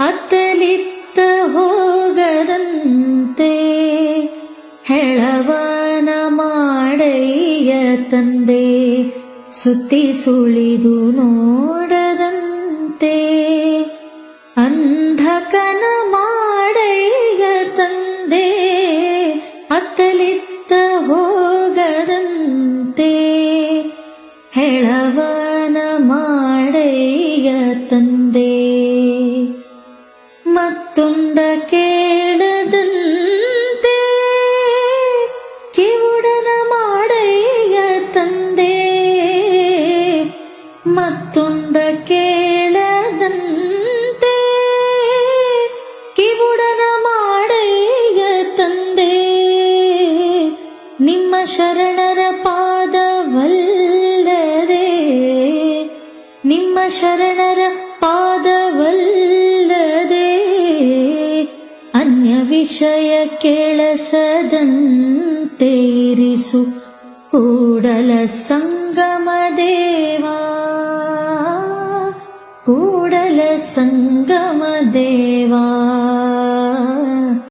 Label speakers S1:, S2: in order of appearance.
S1: ಅತ್ತಲಿತ್ತ ಹೋಗದಂತೆ ಹೆಳವನ ಮಾಡಯ್ಯ ತಂದೆ ಸುತ್ತಿ ಸುಳಿದು ನೋಡದಂತೆ ಅಂಧಕನ ಮಾಡಯ್ಯ ತಂದೆ ಅತ್ತಲಿತ್ತ ಹೋಗದಂತೆ ಹೆಳವನ ಮಾಡಯ್ಯ ತಂದೆ ಮತ್ತೊಂದ ಕೇಳದಂತೆ ಕಿವುಡನ ಮಾಡಯ್ಯ ತಂದೆ ಮತ್ತೊಂದ ಕೇಳದಂತೆ ಕಿವುಡನ ಮಾಡಯ್ಯ ತಂದೆ ನಿಮ್ಮ ಶರಣರ ಪಾದವಲ್ಲದೆ ನಿಮ್ಮ ಶರಣರ ವಿಷಯ ಕೇಳಸದಂತೆ ಇರಿಸು ಕೂಡಲ ಸಂಗಮ ದೇವಾ ಕೂಡಲ ಸಂಗಮ ದೇವಾ